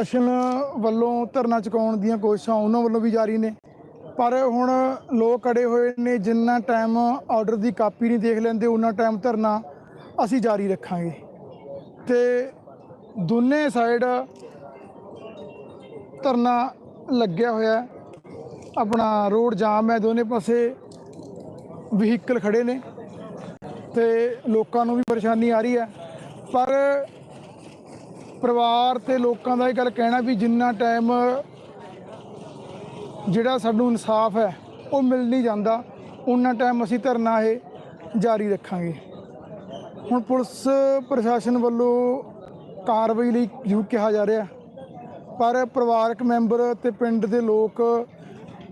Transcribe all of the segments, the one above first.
ਪ੍ਰਸ਼ਾਸਨ ਵੱਲੋਂ ਧਰਨਾ ਚੁਕਾਉਣ ਦੀਆਂ ਕੋਸ਼ਿਸ਼ਾਂ ਉਹਨਾਂ ਵੱਲੋਂ ਵੀ ਜਾਰੀ ਨੇ। ਪਰ ਹੁਣ ਲੋਕ ਅੜੇ ਹੋਏ ਨੇ, ਜਿੰਨਾ ਟਾਈਮ ਆਰਡਰ ਦੀ ਕਾਪੀ ਨਹੀਂ ਦੇਖ ਲੈਂਦੇ ਉਹਨਾਂ ਟਾਈਮ ਧਰਨਾ ਅਸੀਂ ਜਾਰੀ ਰੱਖਾਂਗੇ। ਤੇ ਦੋਨੇ ਸਾਈਡ ਧਰਨਾ ਲੱਗਿਆ ਹੋਇਆ ਆਪਣਾ ਰੋਡ ਜਾਮ ਹੈ, ਦੋਨੇ ਪਾਸੇ ਵਹੀਕਲ ਖੜੇ ਨੇ। ਤੇ ਲੋਕਾਂ ਨੂੰ ਵੀ ਪਰੇਸ਼ਾਨੀ ਆ ਰਹੀ ਹੈ। ਪਰ ਪਰਿਵਾਰ ਤੇ ਲੋਕਾਂ ਦਾ ਇਹ ਗੱਲ ਕਹਿਣਾ ਵੀ ਜਿੰਨਾ ਟਾਈਮ ਜਿਹੜਾ ਸਾਨੂੰ ਇਨਸਾਫ ਹੈ, ਉਹ ਮਿਲ ਨਹੀਂ ਜਾਂਦਾ ਉਹਨਾਂ ਟਾਈਮ ਅਸੀਂ ਧਰਨਾ ਇਹ ਜਾਰੀ ਰੱਖਾਂਗੇ। ਹੁਣ ਪੁਲਿਸ ਪ੍ਰਸ਼ਾਸਨ ਵੱਲੋਂ ਕਾਰਵਾਈ ਲਈ ਯੂ ਕਿਹਾ ਜਾ ਰਿਹਾ, ਪਰ ਪਰਿਵਾਰਕ ਮੈਂਬਰ ਤੇ ਪਿੰਡ ਦੇ ਲੋਕ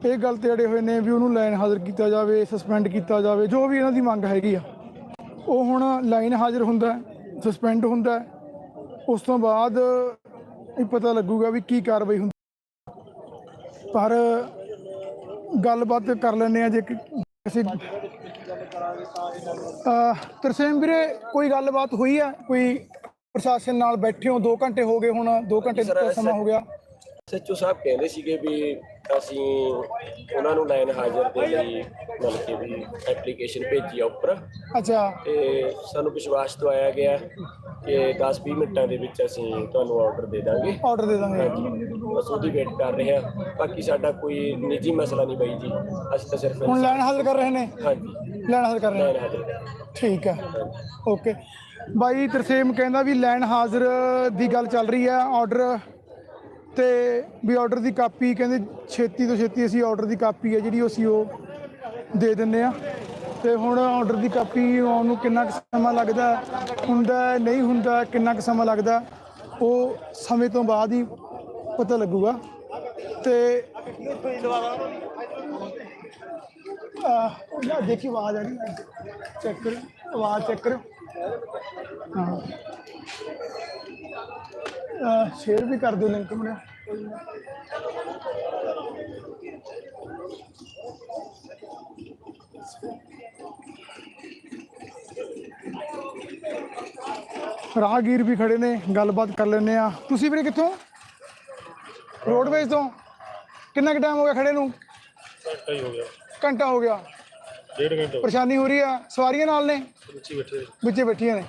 ਇਹ ਗੱਲ ਤੇ ਅੜੇ ਹੋਏ ਨੇ ਵੀ ਉਹਨੂੰ ਲਾਈਨ ਹਾਜ਼ਰ ਕੀਤਾ ਜਾਵੇ ਸਸਪੈਂਡ ਕੀਤਾ ਜਾਵੇ, ਜੋ ਵੀ ਇਹਨਾਂ ਦੀ ਮੰਗ ਹੈਗੀ ਆ, ਉਹ ਹੁਣ ਲਾਈਨ ਹਾਜ਼ਰ ਹੁੰਦਾ ਸਸਪੈਂਡ ਹੁੰਦਾ ਉਸ ਤੋਂ ਬਾਅਦ ਇਹ ਪਤਾ ਲੱਗੂਗਾ ਵੀ ਕੀ ਕਾਰਵਾਈ ਹੁੰਦੀ ਪਰ ਗੱਲਬਾਤ ਕਰ ਲੈਂਦੇ ਆ ਜੇ ਕਿਸੇ ਤਰਸੇਮ ਵੀਰੇ ਕੋਈ ਗੱਲਬਾਤ ਹੋਈ ਹੈ ਕੋਈ ਪ੍ਰਸ਼ਾਸਨ ਨਾਲ ਬੈਠੇ ਹੋ? 2 ਘੰਟੇ ਹੋ ਗਏ ਹੁਣ 2 ਘੰਟੇ ਦਾ ਸਮਾਂ ਹੋ ਗਿਆ। ਸੱਚੋ ਸਾਹਿਬ ਕਹਿੰਦੇ ਸੀਗੇ ਵੀ ਅਸੀਂ ਉਹਨਾਂ ਨੂੰ ਲਾਈਨ ਹਾਜ਼ਰ ਦੇ ਲਈ ਮਤਲਬ ਕਿ ਵੀ ਐਪਲੀਕੇਸ਼ਨ ਭੇਜੀ ਆ ਉੱਪਰ। ਅੱਛਾ। ਤੇ ਸਾਨੂੰ ਵਿਸ਼ਵਾਸ ਦਵਾਇਆ ਗਿਆ। ਕਿ 10-20 ਮਿੰਟਾਂ ਦੇ ਵਿੱਚ ਅਸੀਂ ਤੁਹਾਨੂੰ ਆਰਡਰ ਦੇ ਦਾਂਗੇ। ਆਰਡਰ ਦੇ ਦਾਂਗੇ। ਬਸ ਉਹਦੀ ਵੇਟ ਕਰ ਰਹੇ ਹਾਂ। ਬਾਕੀ ਸਾਡਾ ਕੋਈ ਨਿੱਜੀ ਮਸਲਾ ਨਹੀਂ ਬਾਈ ਜੀ। ਅਸੀਂ ਤਾਂ ਸਿਰਫ ਹੁਣ ਲਾਈਨ ਹਾਜ਼ਰ ਕਰ ਰਹੇ ਨੇ? ਹਾਂਜੀ। ਲਾਈਨ ਹਾਜ਼ਰ ਕਰ ਰਹੇ ਲਾਈਨ ਨੇ ਹਾਜ਼ਰ। ਠੀਕ ਹੈ। ਓਕੇ। ਬਾਈ ਤਰਸੇਮ ਕਹਿੰਦਾ ਵੀ ਲਾਈਨ ਹਾਜ਼ਰ ਦੀ ਗੱਲ ਚੱਲ ਰਹੀ ਹੈ ਆਰਡਰ ਤੇ ਵੀ ਆਰਡਰ ਦੀ ਕਾਪੀ ਕਹਿੰਦੇ ਛੇਤੀ ਤੋਂ ਛੇਤੀ ਅਸੀਂ ਆਰਡਰ ਦੀ ਕਾਪੀ ਹੈ ਜਿਹੜੀ ਅਸੀਂ ਉਹ ਦੇ ਦਿੰਨੇ ਆ ਤੇ ਹੁਣ ਆਰਡਰ ਦੀ ਕਾਪੀ ਆਉਣ ਨੂੰ ਕਿੰਨਾ ਕੁ ਸਮਾਂ ਲੱਗਦਾ, ਹੁੰਦਾ ਨਹੀਂ ਹੁੰਦਾ ਕਿੰਨਾ ਕੁ ਸਮਾਂ ਲੱਗਦਾ, ਉਹ ਸਮੇਂ ਤੋਂ ਬਾਅਦ ਹੀ ਪਤਾ ਲੱਗੂਗਾ। ਤੇ ਆ ਦੇਖੀ ਆਵਾਜ਼ ਆ ਰਹੀ ਹੈ। ਚੈੱਕ ਕਰ, ਆਵਾਜ਼ ਚੈੱਕ ਕਰ। ਹਾਂ। ਸ਼ੇਅਰ ਵੀ ਕਰ ਦਿਓ ਲਿੰਕ ਮੁੰਡਿਆ। ਰਾਹਗੀਰ ਵੀ ਖੜੇ ਨੇ ਗੱਲਬਾਤ ਕਰ ਲੈਂਦੇ ਆ ਤੁਸੀਂ ਵੀਰੇ ਕਿੱਥੋਂ? ਰੋਡਵੇਜ਼ ਤੋਂ? ਕਿੰਨਾ ਕੁ ਟਾਈਮ ਹੋ ਗਿਆ ਖੜੇ ਨੂੰ? ਘੰਟਾ ਹੀ ਹੋ ਗਿਆ। ਘੰਟਾ ਹੋ ਗਿਆ। ਡੇਢ ਘੰਟਾ ਪਰੇਸ਼ਾਨੀ ਹੋ ਰਹੀ ਆ? ਸਵਾਰੀਆਂ ਨਾਲ ਨੇ? ਵਿੱਚ ਬੈਠੇ ਵਿੱਚੇ ਬੈਠੀਆਂ ਨੇ।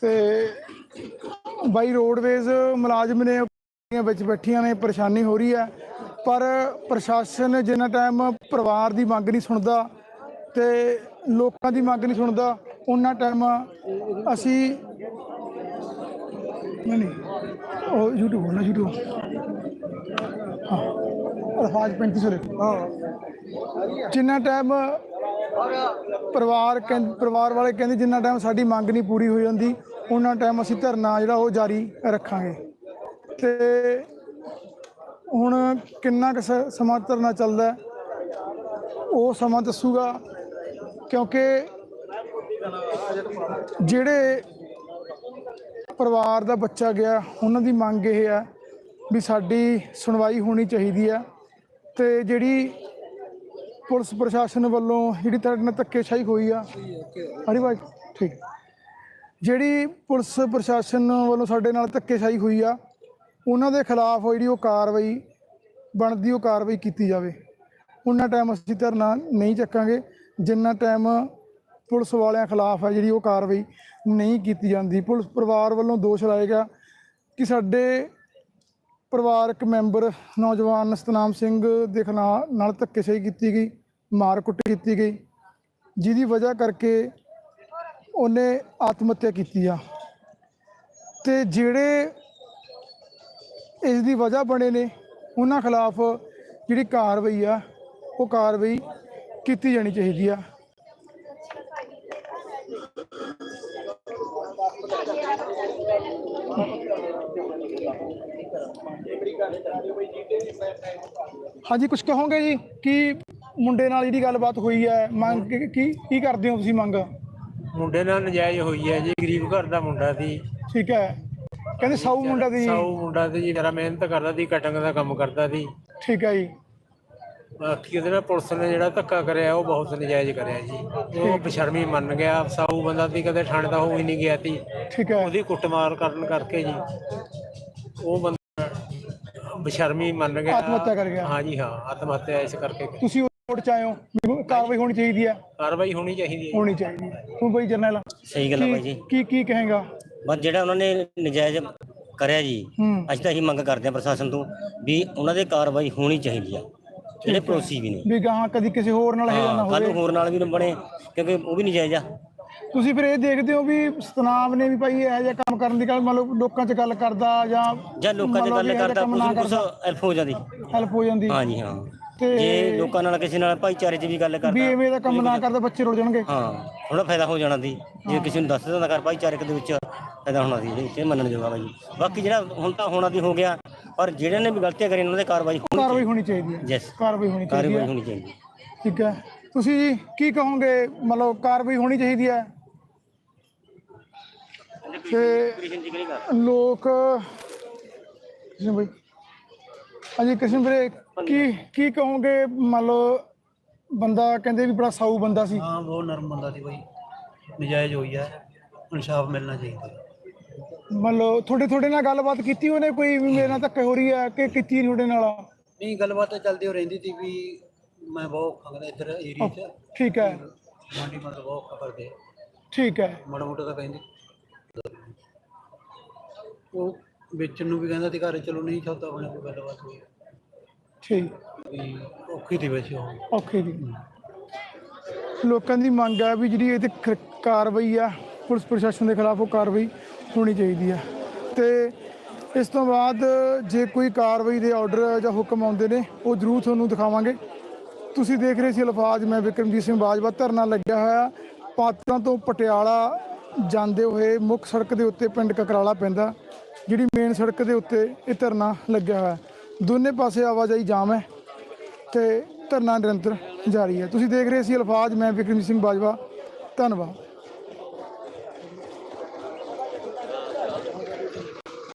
ਤੇ ਬਾਈ ਰੋਡਵੇਜ਼ ਮੁਲਾਜ਼ਮ ਨੇ ਵਿੱਚ ਬੈਠੀਆਂ ਨੇ ਪਰੇਸ਼ਾਨੀ ਹੋ ਰਹੀ ਹੈ ਪਰ ਪ੍ਰਸ਼ਾਸਨ ਜਿੰਨਾ ਟਾਈਮ ਪਰਿਵਾਰ ਦੀ ਮੰਗ ਨਹੀਂ ਸੁਣਦਾ ਤੇ ਲੋਕਾਂ ਦੀ ਮੰਗ ਨਹੀਂ ਸੁਣਦਾ ਉਹਨਾਂ ਟਾਈਮ ਅਸੀਂ ਨਹੀਂ ਨਹੀਂ। ਉਹ YouTube ਹੋਣਾ YouTube ਹਾਂ। ਅਲਫਾਜ਼ 3500 ਹਾਂ। ਜਿੰਨਾ ਟਾਈਮ ਪਰਿਵਾਰ ਕਹਿੰ- ਪਰਿਵਾਰ ਵਾਲੇ ਕਹਿੰਦੇ ਜਿੰਨਾ ਟਾਈਮ ਸਾਡੀ ਮੰਗ ਨਹੀਂ ਪੂਰੀ ਹੋ ਜਾਂਦੀ ਉਹਨਾਂ ਟਾਈਮ ਅਸੀਂ ਧਰਨਾ ਜਿਹੜਾ ਉਹ ਜਾਰੀ ਰੱਖਾਂਗੇ। ਤੇ ਹੁਣ ਕਿੰਨਾ ਕੁ ਸ- ਸਮਾਂ ਧਰਨਾ ਚੱਲਦਾ ਉਹ ਸਮਾਂ ਦੱਸੂਗਾ, ਕਿਉਂਕਿ ਜਿਹੜੇ ਪਰਿਵਾਰ ਦਾ ਬੱਚਾ ਗਿਆ, ਉਹਨਾਂ ਦੀ ਮੰਗ ਇਹ ਹੈ ਵੀ ਸਾਡੀ ਸੁਣਵਾਈ ਹੋਣੀ ਚਾਹੀਦੀ ਹੈ ਤੇ ਜਿਹੜੀ ਪੁਲਿਸ ਪ੍ਰਸ਼ਾਸਨ ਵੱਲੋਂ ਜਿਹੜੀ ਤੁਹਾਡੇ ਨਾਲ ਧੱਕੇਸ਼ਾਹੀ ਹੋਈ ਆ, ਹਰੀ ਬਾਈ ਠੀਕ। ਜਿਹੜੀ ਪੁਲਿਸ ਪ੍ਰਸ਼ਾਸਨ ਵੱਲੋਂ ਸਾਡੇ ਨਾਲ ਧੱਕੇਸ਼ਾਹੀ ਹੋਈ ਆ ਉਹਨਾਂ ਦੇ ਖਿਲਾਫ ਜਿਹੜੀ ਉਹ ਕਾਰਵਾਈ ਬਣਦੀ, ਉਹ ਕਾਰਵਾਈ ਕੀਤੀ ਜਾਵੇ। ਉਹਨਾਂ ਟਾਈਮ ਅਸੀਂ ਧਰਨਾ ਨਹੀਂ ਚੱਕਾਂਗੇ। ਜਿੰਨਾ ਟਾਈਮ ਪੁਲਿਸ ਵਾਲਿਆਂ ਖਿਲਾਫ ਹੈ ਜਿਹੜੀ ਉਹ ਕਾਰਵਾਈ ਨਹੀਂ ਕੀਤੀ ਜਾਂਦੀ। ਪੁਲਿਸ ਪਰਿਵਾਰ ਵੱਲੋਂ ਦੋਸ਼ ਲਾਇਆ ਗਿਆ ਕਿ ਸਾਡੇ ਪਰਿਵਾਰਕ ਮੈਂਬਰ ਨੌਜਵਾਨ ਸਤਨਾਮ ਸਿੰਘ ਦੇ ਖਿਲਾ- ਨਾਲ ਧੱਕੇਸ਼ਾਹੀ ਕੀਤੀ ਗਈ, ਮਾਰ ਕੁੱਟ ਕੀਤੀ ਗਈ, ਜਿਹਦੀ ਵਜ੍ਹਾ ਕਰਕੇ ਉਹਨੇ ਆਤਮ ਹੱਤਿਆ ਕੀਤੀ ਆ। ਤੇ ਜਿਹੜੇ ਇਸ ਦੀ ਵਜ੍ਹਾ ਬਣੇ ਨੇ। ਉਹਨਾਂ ਖਿਲਾਫ ਜਿਹੜੀ ਕਾਰਵਾਈ ਆ ਉਹ ਕਾਰਵਾਈ ਕੀਤੀ ਜਾਣੀ ਚਾਹੀਦੀ ਆ। ਹਾਂਜੀ ਕੁਝ ਕਹੋਗੇ ਜੀ? ਕੀ ਮੁੰਡੇ ਨਾਲ ਜਿਹੜੀ ਗੱਲਬਾਤ ਹੋਈ ਹੈ? ਮੰਗ ਕੀ- ਕੀ ਕਰਦੇ ਹੋ ਤੁਸੀਂ ਮੰਗ? ਮੁੰਡੇ ਨਾਲ ਨਜਾਇਜ਼ ਹੋਈ ਹੈ ਜੀ ਗਰੀਬ ਘਰ ਦਾ ਮੁੰਡਾ ਸੀ। ਠੀਕ ਹੈ। ਕਹਿੰਦੇ ਸਾਊ ਮੁੰਡਾ ਦੀ ਸਾਊ ਮੁੰਡਾ ਸੀ ਜੀ ਜਰਾ ਮਿਹਨਤ ਕਰਦਾ ਸੀ ਕਟਿੰਗ ਦਾ ਕੰਮ ਕਰਦਾ ਸੀ। ਠੀਕ ਹੈ ਜੀ। ਬਾਕੀ ਉਹਦੇ ਨਾਲ ਪੁਲਿਸ ਨੇ ਜਿਹੜਾ ਧੱਕਾ ਕਰਿਆ ਉਹ ਬਹੁਤ ਨਜਾਇਜ਼ ਕਰਿਆ ਜੀ। ਉਹ ਬਸ਼ਰਮੀ ਮੰਨ ਗਿਆ ਸਾਊ ਬੰਦਾ ਸੀ ਕਦੇ ਥਾਣੇ ਦਾ ਹੋ ਹੀ ਨਹੀਂ ਗਿਆ ਸੀ। ਠੀਕ ਹੈ। ਉਹਦੀ ਕੁੱਟਮਾਰ ਕਰਨ ਕਰਕੇ ਜੀ ਉਹ ਬੰਦਾ ਬਸ਼ਰਮੀ ਮੰਨ ਗਿਆ। ਆਤਮ ਹੱਤਿਆ ਕਰ ਗਿਆ। ਹਾਂ ਜੀ ਹਾਂ ਆਤਮ ਹੱਤਿਆ ਇਸ ਕਰਕੇ ਤੁਸੀਂ ਵੋਟ ਚ ਵੀ ਕਾਰਵਾਈ ਹੋਣੀ ਚਾਹੀਦੀ ਹੈ। ਕਾਰਵਾਈ ਹੋਣੀ ਚਾਹੀਦੀ ਹੈ ਹੋਣੀ ਚਾਹੀਦੀ ਹੈ। ਤੂੰ ਬਈ ਜਰਨੈਲ ਸਹੀ ਗੱਲ ਹੈ ਬਾਈ ਜੀ। ਕੀ ਕੀ ਕਹੇਗਾ? ਬਸ ਜਿਹੜਾ ਉਹਨਾਂ ਨੇ ਨਜਾਇਜ਼ ਕਰਿਆ ਜੀ ਹੂੰ। ਤਾਂ ਅਸੀਂ ਮੰਗ ਕਰਦੇ ਹਾਂ ਪ੍ਰਸ਼ਾਸਨ ਤੋਂ ਵੀ ਉਹਨਾਂ ਦੇ ਕਾਰਵਾਈ ਹੋਣੀ ਚਾਹੀਦੀ ਆ ਜਿਹੜੇ ਪੜੋਸੀ ਵੀ ਨੇ। ਵੀ ਗਾਹਾਂ ਕਦੀ ਕਿਸੇ ਹੋਰ ਨਾਲ ਇਹ ਨਾ ਕੱਲ ਹੋਵੇ। ਹੋਰ ਨਾਲ ਵੀ ਨਾ ਬਣੇ ਕਿਉਂਕਿ ਉਹ ਵੀ ਨਜਾਇਜ਼ ਆ। ਤੁਸੀਂ ਫਿਰ ਇਹ ਦੇਖਦੇ ਹੋ ਵੀ ਸਤਨਾਮ ਨੇ ਵੀ ਭਾਈ ਇਹੋ ਜਿਹਾ ਕੰਮ ਕਰਨ ਦੀ ਗੱਲ ਮਤਲਬ ਲੋਕਾਂ 'ਚ ਗੱਲ ਕਰਦਾ ਜਾਂ ਜਾਂ ਲੋਕਾਂ 'ਚ ਗੱਲ ਕਰਦਾ ਕੁਝ ਨਾ ਕੁਝ ਹੈਲਪ ਹੋ ਜਾਂਦੀ। ਹੈਲਪ ਹੋ ਜਾਂਦੀ। ਹਾਂ ਜੀ ਹਾਂ। ਤੇ ਜੇ ਲੋਕਾਂ ਨਾਲ ਕਿਸੇ ਨਾਲ ਭਾਈਚਾਰੇ 'ਚ ਵੀ ਗੱਲ ਵੀ ਕਰਦਾ ਐਵੇਂ ਦਾ ਕੰਮ ਨਾ ਕਰਦਾ ਬੱਚੇ ਰੁੱਲ ਜਾਣਗੇ। ਹਾਂ ਥੋੜਾ ਫਾਇਦਾ ਹੋ ਜਾਣਾ ਦੀ। ਜੇ ਕਿਸੇ ਨੂੰ ਦੱਸ ਦਿੰਦਾ ਕਰ ਭਾਈਚਾਰਕ ਦੇ ਵਿੱਚ। ਫਾਇਦਾ ਹੋਣਾ ਸੀ ਇਹਦੇ ਵਿੱਚ ਇਹ ਮੰਨਣ ਜੋਗਾ ਬਾਈ। ਬਾਕੀ ਜਿਹੜਾ ਹੁਣ ਤਾਂ ਹੋਣਾ ਦੀ ਹੋ ਗਿਆ ਪਰ ਜਿਹੜਿਆਂ ਨੇ ਵੀ ਗਲਤੀਆਂ ਕਰੀਆਂ ਉਹਨਾਂ ਦੇ ਕਾਰਵਾਈ ਹੋਣੀ ਕਾਰਵਾਈ ਹੋਣੀ ਚਾਹੀਦੀ ਹੈ ਯੈਸ ਕਾਰਵਾਈ ਹੋਣੀ ਚਾਹੀਦੀ ਕਾਰਵਾਈ ਹੈ ਹੋਣੀ ਚਾਹੀਦੀ ਠੀਕ ਹੈ ਤੁਸੀਂ ਜੀ ਕੀ ਕਹੋਗੇ? ਮਤਲਬ ਕਾਰਵਾਈ ਹੋਣੀ ਚਾਹੀਦੀ ਹੈ ਤੇ ਕ੍ਰਿਸ਼ਨ ਜੀ ਕਿਹੜੀ ਲੋਕ ਕ੍ਰਿਸ਼ਨ ਭਾਈ ਹਾਂਜੀ ਕ੍ਰਿਸ਼ਨ ਵੀਰੇ ਕੀ ਕੀ ਕਹੋਗੇ? ਮੰਨ ਲਓ ਬੰਦਾ ਕਹਿੰਦੇ ਵੀ ਬੜਾ ਸਾਊ ਬੰਦਾ ਸੀ। ਹਾਂ ਬਹੁਤ ਨਰਮ ਬੰਦਾ ਸੀ ਬਾਈ। ਨਜਾਇਜ਼ ਹੋਈ ਹੈ ਇਨਸਾਫ ਮਿਲਣਾ ਚਾਹੀਦਾ। ਮੰਨ ਲਓ ਤੁਹਾਡੇ ਤੁਹਾਡੇ ਨਾਲ ਗੱਲਬਾਤ ਕੀਤੀ ਉਹਨੇ ਕੋਈ ਵੀ ਮੇਰੇ ਨਾਲ ਧੱਕੇ ਹੋ ਰਹੀ ਹੈ ਕਿ ਕੀਤੀ ਤੁਹਾਡੇ ਨਾਲ? ਨਹੀਂ ਗੱਲਬਾਤ ਤਾਂ ਚੱਲਦੀ ਹੋ ਰਹਿੰਦੀ ਸੀ ਵੀ ਮੈਂ ਬਹੁਤ ਖੰਗਦਾ ਇੱਧਰ ਏਰੀਆ 'ਚ। ਠੀਕ ਹੈ। ਮੰਡੀ ਮਤਲਬ ਬਹੁਤ ਖਬਰਦੇ ਠੀਕ ਹੈ। ਮਾੜਾ ਮੋਟਾ ਤਾਂ ਕਹਿੰਦੇ। ਉਹ ਵੇਚਣ ਨੂੰ ਵੀ ਕਹਿੰਦਾ ਸੀ ਘਰੇ ਚਲੋ ਨਹੀਂ ਚੱਲਦਾ ਬਣੇ ਕੋਈ ਗੱਲਬਾਤ ਹੋਈ। ਠੀਕ। ਵੀ ਔਖੀ ਸੀ ਵੈਸੇ ਉਹ। ਔਖੇ ਦੀ ਲੋਕਾਂ ਦੀ ਮੰਗ ਹੈ ਵੀ ਜਿਹੜੀ ਇਹ ਤੇ ਕਾਰਵਾਈ ਆ ਪੁਲਿਸ ਪ੍ਰਸ਼ਾਸਨ ਦੇ ਖਿਲਾਫ ਉਹ ਕਾਰਵਾਈ ਹੋਣੀ ਚਾਹੀਦੀ ਹੈ। ਤੇ ਇਸ ਤੋਂ ਬਾਅਦ ਜੇ ਕੋਈ ਕਾਰਵਾਈ ਦੇ ਆਰਡਰ ਜਾਂ ਹੁਕਮ ਆਉਂਦੇ ਨੇ, ਉਹ ਜ਼ਰੂਰ ਤੁਹਾਨੂੰ ਦਿਖਾਵਾਂਗੇ। ਤੁਸੀਂ ਦੇਖ ਰਹੇ ਸੀ ਅਲਫਾਜ਼, ਮੈਂ ਵਿਕਰਮਜੀਤ ਸਿੰਘ ਬਾਜਵਾ ਧਰਨਾ ਲੱਗਿਆ ਹੋਇਆ। ਪਾਤਰਾਂ ਤੋਂ ਪਟਿਆਲਾ ਜਾਂਦੇ ਹੋਏ ਮੁੱਖ ਸੜਕ ਦੇ ਉੱਤੇ ਪਿੰਡ ਕਕਰਾਲਾ ਪੈਂਦਾ, ਜਿਹੜੀ ਮੇਨ ਸੜਕ ਦੇ ਉੱਤੇ ਇਹ ਧਰਨਾ ਲੱਗਿਆ ਹੋਇਆ। ਦੋਨੇ ਪਾਸੇ ਆਵਾਜਾਈ ਜਾਮ ਹੈ ਤੇ ਧਰਨਾ ਨਿਰੰਤਰ ਜਾਰੀ ਹੈ। ਤੁਸੀਂ ਦੇਖ ਰਹੇ ਸੀ ਅਲਫਾਜ਼, ਮੈਂ ਵਿਕਰਮਜੀਤ ਸਿੰਘ ਬਾਜਵਾ। ਧੰਨਵਾਦ।